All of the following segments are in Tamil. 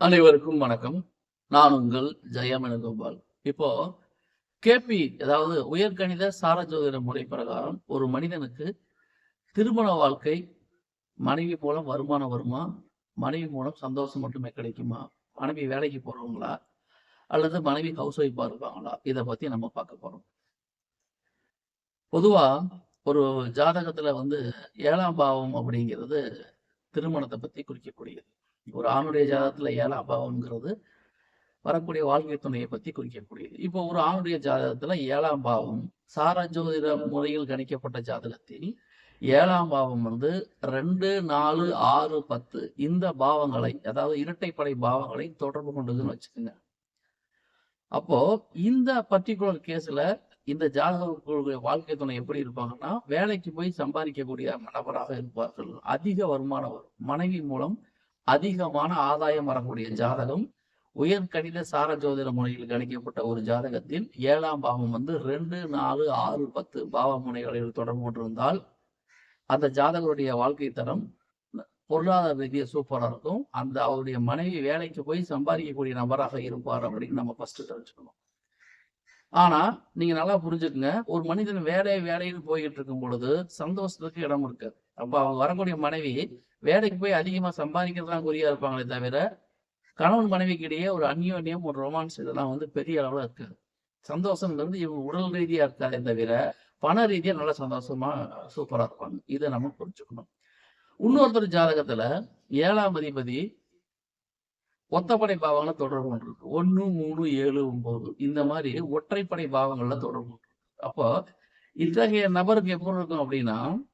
அனைவருக்கும் வணக்கம். நான் உங்கள் ஜெயமனகோபால். இப்போ கேபி அதாவது உயர்கணித சாரஜோதிட முறை பிரகாரம் ஒரு மனிதனுக்கு திருமண வாழ்க்கை மனைவி மூலம் வருமானம் வருமா? மனைவி மூலம் சந்தோஷம் மட்டுமே கிடைக்குமா? மனைவி வேலைக்கு போறவங்களா? அல்லது மனைவி ஹவுஸ் ஒய்ஃபா இருப்பாங்களா? இதை பத்தி நம்ம பார்க்க போறோம். பொதுவா ஒரு ஜாதகத்துல வந்து ஏழாம் பாவம் அப்படிங்கிறது திருமணத்தை பத்தி குறிக்கக்கூடியது. ஒரு ஆணுடைய ஜாதகத்துல ஏழாம் பாவம்ங்கிறது வரக்கூடிய வாழ்க்கை துணையை பத்தி குறிக்கக்கூடியது. இப்போ ஒரு ஆணுடைய ஜாதகத்துல ஏழாம் பாவம் சாரஜோதிட முறையில் கணிக்கப்பட்ட ஜாதகத்தில் ஏழாம் பாவம் வந்து ரெண்டு நாலு ஆறு பத்து இந்த பாவங்களை அதாவது இரட்டைப்படை பாவங்களை தொடர்பு கொண்டதுன்னு வச்சுக்கோங்க. அப்போ இந்த பர்டிகுலர் கேஸ்ல இந்த ஜாதகர்களுடைய வாழ்க்கை துணை எப்படி இருப்பாங்கன்னா வேலைக்கு போய் சம்பாதிக்கக்கூடிய நபராக இருப்பார்கள். அதிக வருமானம் வரும். மனைவி மூலம் அதிகமான ஆதாயம் வரக்கூடிய ஜாதகம். உயர் கணித சார ஜோதிட முறையில் கணிக்கப்பட்ட ஒரு ஜாதகத்தில் ஏழாம் பாவம் வந்து ரெண்டு நாலு ஆறு பத்து பாவ முனைகளில் தொடர்பு கொண்டிருந்தால் அந்த ஜாதகருடைய வாழ்க்கை தரம் பொருளாதார ரீதியாக சூப்பராக இருக்கும். அந்த அவருடைய மனைவி வேலைக்கு போய் சம்பாதிக்கக்கூடிய நபராக இருப்பார் அப்படின்னு நம்ம ஃபர்ஸ்ட் தெரிஞ்சுக்கணும். ஆனா நீங்க நல்லா புரிஞ்சுக்கங்க. ஒரு மனிதன் வேலை வேலைன்னு போய்கிட்டு இருக்கும் பொழுது சந்தோஷத்துக்கு இடம் இருக்காது அப்ப அவங்க வரக்கூடிய மனைவி வேலைக்கு போய் அதிகமா சம்பாதிக்கிறதுலாம் குறியா இருப்பாங்களே தவிர கணவன் மனைவிக்கு இடையே ஒரு அந்யோன்யம் ஒரு ரொமான்ஸ் இதெல்லாம் வந்து பெரிய அளவுல இருக்காது சந்தோஷங்கிறது இவங்க உடல் ரீதியா இருக்காதே தவிர பண ரீதியா நல்லா சந்தோஷமா சூப்பரா இருப்பாங்க. இதை நம்ம புரிஞ்சுக்கணும். இன்னொருத்தர் ஜாதகத்துல ஏழாம் அதிபதி ஒத்தப்படை பாவங்களை தொடர்பு கொண்டிருக்கு ஒன்று மூணு ஏழு ஒன்பது. இந்த மாதிரி ஒற்றைப்படை பாவங்கள்ல தொடர்பு கொண்டிருக்கு அப்போ இத்தகைய நபருக்கு எப்படி இருக்கும் அப்படின்னா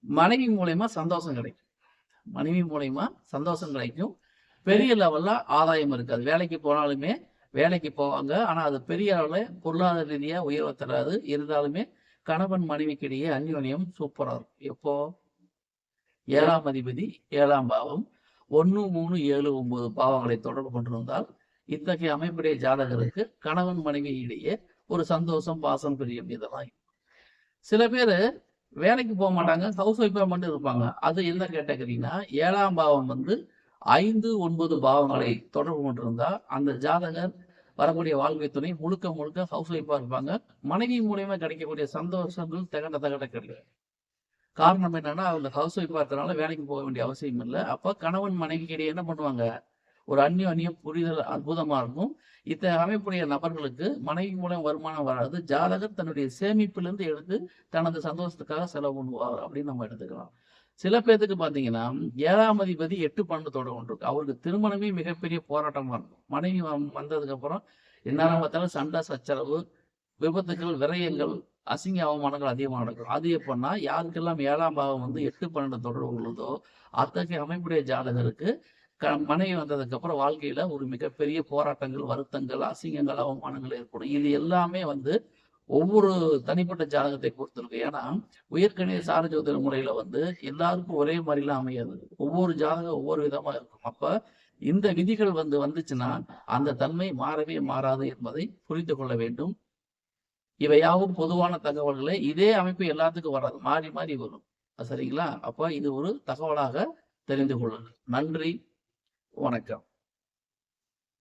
மனைவி மூலயமா சந்தோஷம் கிடைக்கும். மனைவி மூலயமா சந்தோஷம் கிடைக்கும். பெரிய லெவல்ல ஆதாயம் இருக்காது வேலைக்கு போனாலுமே வேலைக்கு போவாங்க. ஆனா அது பெரிய அளவுல பொருளாதார ரீதியா உயர்வை தராது. இருந்தாலுமே கணவன் மனைவிக்கு இடையே அந்யோன்யம் சூப்பராக இருக்கும். எப்போ? ஏழாம் அதிபதி ஏழாம் பாவம். ஒன்று மூணு ஏழு ஒன்பது பாவங்களை தொடர்பு கொண்டிருந்தால் இத்தகைய அமைப்புடைய ஜாதகருக்கு கணவன் மனைவி இடையே ஒரு சந்தோஷம் பாசம் பிரியம் இதெல்லாம் சில பேர் வேலைக்கு போக மாட்டாங்க ஹவுஸ் ஒய்ஃபாக மட்டும் இருப்பாங்க. அது என்ன கேட்டகரினா ஏழாம் பாவம் வந்து ஐந்து ஒன்பது பாவங்களை தொடர்பு கொண்டிருந்தால் அந்த ஜாதகர் வரக்கூடிய வாழ்க்கை துணை முழுக்க முழுக்க ஹவுஸ் ஒய்ஃபாக இருப்பாங்க. மனைவி மூலியமா கிடைக்கக்கூடிய சந்தோஷங்கள் தகண்ட தகட கிடையாது காரணம் என்னன்னா அவங்க ஹவுஸ் ஒய்ஃபாக இருக்கிறனால வேலைக்கு போக வேண்டிய அவசியம் இல்லை. அப்போ கணவன் மனைவி இடையே என்ன பண்ணுவாங்க? ஒரு அந்யோன்யம் புரிதல் அற்புதமா இருக்கும். இத்தனை அமைப்புடைய நபர்களுக்கு மனைவி மூலம் வருமானம் வராது. ஜாதகர் தன்னுடைய சேமிப்பிலிருந்து எடுத்து தனது சந்தோஷத்துக்காக செலவு பண்ணுவார் அப்படின்னு நம்ம எடுத்துக்கலாம். சில பேர்த்துக்கு பார்த்தீங்கன்னா ஏழாம் அதிபதி எட்டு பன்னெண்டு ஒன்று. இருக்கு அவருக்கு திருமணமே மிகப்பெரிய போராட்டமா இருக்கும். மனைவி வ- வந்ததுக்கு அப்புறம் என்னென்ன பார்த்தாலும் சண்டை சச்சரவு விபத்துகள் விரயங்கள் அசிங்க அவமானங்கள் அதிகமாக நடக்கும் அது எப்படின்னா யாருக்கெல்லாம் ஏழாம் பாவம் வந்து எட்டு பன்னெண்டு தொடர்பு உள்ளதோ அத்தகைய அமைப்புடைய ஜாதகருக்கு க மனைவி வந்ததுக்கப்புறம் வாழ்க்கையில் ஒரு மிகப்பெரிய போராட்டங்கள் வருத்தங்கள் அசிங்கங்கள் அவமானங்கள் ஏற்படும். இது எல்லாமே வந்து ஒவ்வொரு தனிப்பட்ட ஜாதகத்தை பொறுத்திருக்கு. ஏன்னா உயர்கணித சார ஜோதிட முறையில வந்து எல்லாருக்கும் ஒரே மாதிரிலாம் அமையாது. ஒவ்வொரு ஜாதகம் ஒவ்வொரு விதமா இருக்கும். அப்ப இந்த விதிகள் வந்து வந்துச்சுன்னா அந்த தன்மை மாறவே மாறாது என்பதை புரிந்து கொள்ள வேண்டும். இவையாவும் பொதுவான தகவல்களை. இதே அமைப்பு எல்லாத்துக்கும் வராது. மாறி மாறி வரும். சரிங்களா? அப்போ இது ஒரு தகவலாக தெரிந்து கொள்ளுங்கள். நன்றி. வணக்கம்.